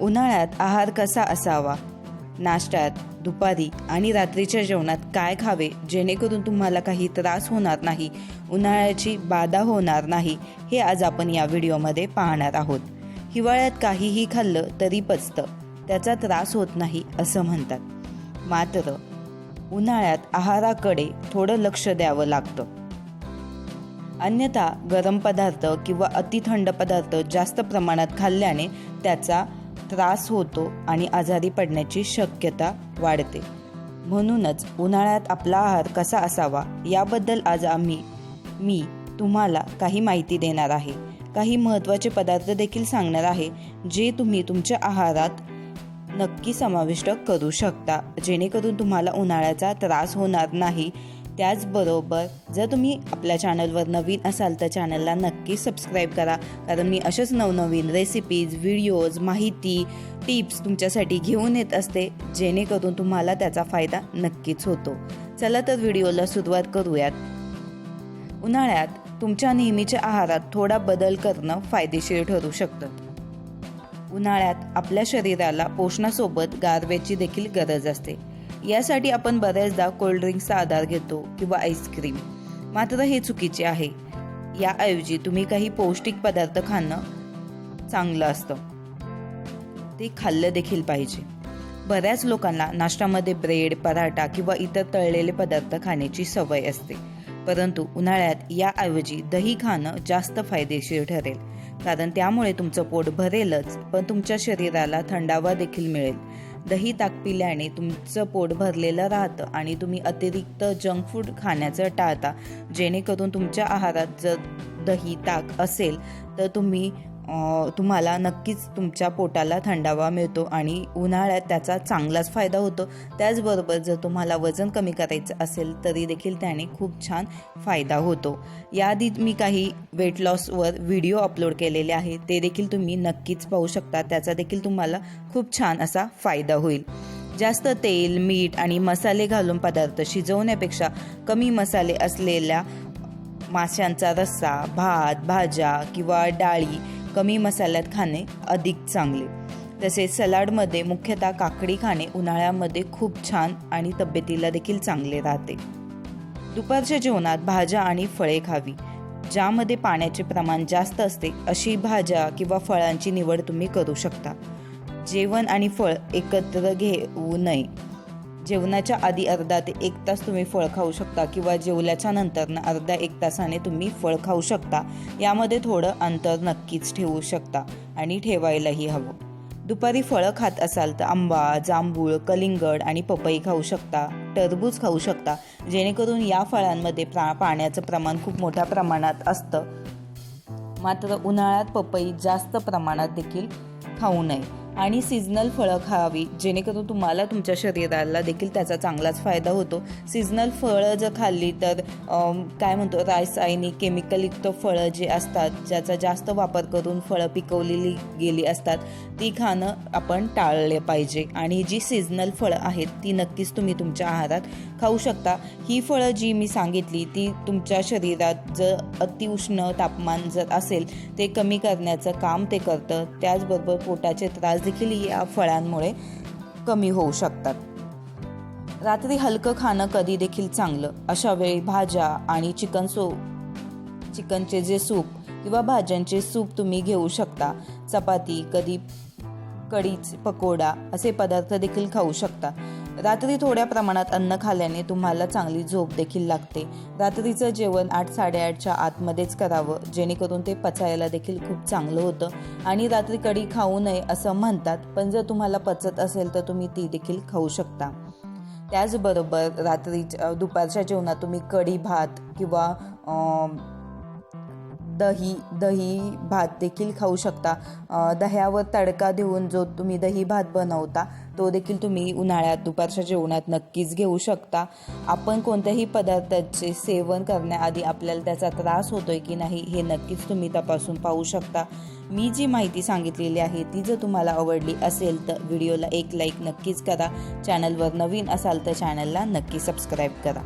उन्हाळ्यात आहार कसा असावा? नाश्त्यात दुपारी आणि रात्रीच्या जेवणात काय खावे जेणेकरून तुम्हाला काही त्रास होणार नाही उन्हाळ्याची बाधा होणार नाही हे आज आपण या व्हिडिओमध्ये पाहणार आहोत. हिवाळ्यात काहीही खाल्लं तरी पचतं. त्याचा त्रास होत नाही असं म्हणतात. मात्र उन्हाळ्यात आहाराकडे थोडं लक्ष द्यावं लागतं. अन्यथा गरम पदार्थ किंवा अतिथंड पदार्थ जास्त प्रमाणात खाल्ल्याने त्याचा त्रास होतो आणि आजारी पडण्याची शक्यता वाढते. म्हणूनच उन्हाळ्यात आपला आहार कसा असावा याबद्दल आज आम्ही मी तुम्हाला काही माहिती देणार आहे. काही महत्त्वाचे पदार्थ देखील सांगणार आहे जे तुम्ही तुमच्या आहारात नक्की समाविष्ट करू शकता. जेणेकरून तुम्हाला उन्हाळ्याचा त्रास होणार नाही त्याचबरोबर जर तुम्ही आपल्या चॅनलवर नवीन असाल तर चॅनलला नक्की सबस्क्राईब करा. कारण मी असेच नवनवीन रेसिपीज व्हिडिओज माहिती टिप्स तुमच्यासाठी घेऊन येत असते जेणेकरून तुम्हाला त्याचा फायदा नक्कीच होतो. चला तर व्हिडिओला सुरुवात करूयात. उन्हाळ्यात तुमच्या नेहमीच्या आहारात थोडा बदल करणं फायदेशीर ठरू शकतं. उन्हाळ्यात आपल्या शरीराला पोषणासोबत गारव्याची देखील गरज असते. यासाठी आपण बऱ्याचदा कोल्ड्रिंक्सचा आधार घेतो किंवा आईस्क्रीम मात्र हे चुकीचे आहे. याऐवजी तुम्ही काही पौष्टिक पदार्थ खाणं चांगलं असतं. ते खाल्लं देखील पाहिजे. बऱ्याच लोकांना नाश्त्यामध्ये ब्रेड पराठा किंवा इतर तळलेले पदार्थ खाण्याची सवय असते. परंतु उन्हाळ्यात याऐवजी दही खाणं जास्त फायदेशीर ठरेल. कारण त्यामुळे तुमचं पोट भरेलच पण तुमच्या शरीराला थंडावा देखील मिळेल. दही ताक पिल्याने तुमचं पोट भरलेलं राहतं आणि तुम्ही अतिरिक्त जंक फूड खाण्याचं टाळता. जेणेकरून तुमच्या आहारात जर दही ताक असेल तर तुम्ही तुम्हाला नक्कीच तुमच्या पोटाला थंडावा मिळतो आणि उन्हाळ्यात त्याचा चांगलाच फायदा होतो. त्याचबरोबर जर तुम्हाला वजन कमी करायचं असेल तरी देखील त्याने खूप छान फायदा होतो. याआधी मी काही वेट लॉसवर व्हिडिओ अपलोड केलेले आहे. ते देखील तुम्ही नक्कीच पाहू शकता. त्याचा देखील तुम्हाला खूप छान असा फायदा होईल. जास्त तेल मीठ आणि मसाले घालून पदार्थ शिजवण्यापेक्षा कमी मसाले असलेल्या माशांचा रस्सा भात भाज्या किंवा डाळी कमी मसाल्यात खाणे अधिक चांगले. तसेच सलाडमध्ये मुख्यतः काकडी खाणे उन्हाळ्यामध्ये खूप छान आणि तब्येतीला देखील चांगले राहते. दुपारच्या जेवणात भाज्या आणि फळे खावी ज्यामध्ये पाण्याचे प्रमाण जास्त असते अशी भाज्या किंवा फळांची निवड तुम्ही करू शकता. जेवण आणि फळ एकत्र घेऊ नये. जेवणाच्या आधी अर्धा ते एक तास तुम्ही फळ खाऊ शकता किंवा जेवल्याच्या नंतर अर्धा एक तासाने तुम्ही फळ खाऊ शकता. यामध्ये थोडं अंतर नक्कीच ठेवू शकता आणि ठेवायलाही हवं. दुपारी फळं खात असाल तर आंबा जांभूळ कलिंगड आणि पपई खाऊ शकता टरबूज खाऊ शकता. जेणेकरून या फळांमध्ये प्रा पाण्याचं प्रमाण खूप मोठ्या प्रमाणात असतं. मात्र उन्हाळ्यात पपई जास्त प्रमाणात देखील खाऊ नये. आणि सीझनल फळं खावी जेणेकरून तुम्हाला तुमच्या शरीराला देखील त्याचा चांगलाच फायदा होतो. सीझनल फळं जर खाल्ली तर काय म्हणतो रासायनिक केमिकलयुक्त फळं जे असतात ज्याचा जास्त वापर करून फळं पिकवलेली गेली असतात ती खाणं आपण टाळले पाहिजे. आणि जी सीझनल फळं आहेत ती नक्कीच तुम्ही तुमच्या आहारात खाऊ शकता. ही फळं जी मी सांगितली ती तुमच्या शरीरात जर अतिउष्ण तापमान जर असेल ते कमी करण्याचं काम ते करतं. त्याचबरोबर पोटाचे त्रास देखील या फळांमुळे कमी होऊ शकतात. रात्री हलकं खाणं कधी देखील चांगलं अशा वेळी भाज्या आणि चिकन सूप चिकनचे जे सूप किंवा भाज्यांचे सूप तुम्ही घेऊ शकता. चपाती कधी कढीच पकोडा असे पदार्थ देखील खाऊ शकता. रात्री थोड्या प्रमाणात अन्न खाल्ल्याने तुम्हाला चांगली झोप देखील लागते. रात्रीचं जेवण आठ साडेआठच्या आतमध्येच करावं जेणेकरून ते पचायला देखील खूप चांगलं होतं. आणि रात्री कढी खाऊ नये असं म्हणतात पण जर तुम्हाला पचत असेल तर तुम्ही ती देखील खाऊ शकता. त्याचबरोबर रात्री दुपारच्या जेवणात तुम्ही कढी भात किंवा दही दही भात देखील खाऊ शकता. दह्यावर तडका देऊन जो तुम्ही दही भात बनवता तो देखील तुम्ही उन्हाळ्यात दुपारच्या जेवणात नक्कीच घेऊ शकता. आपण कोणत्याही पदार्थाचे सेवन करण्याआधी आपल्याला त्याचा त्रास होतोय की नाही हे नक्कीच तुम्ही तपासून पाहू शकता. मी जी माहिती सांगितलेली आहे ती जर तुम्हाला आवडली असेल तर व्हिडिओला एक लाईक नक्कीच करा. चॅनलवर नवीन असाल तर चॅनलला नक्की सबस्क्राईब करा.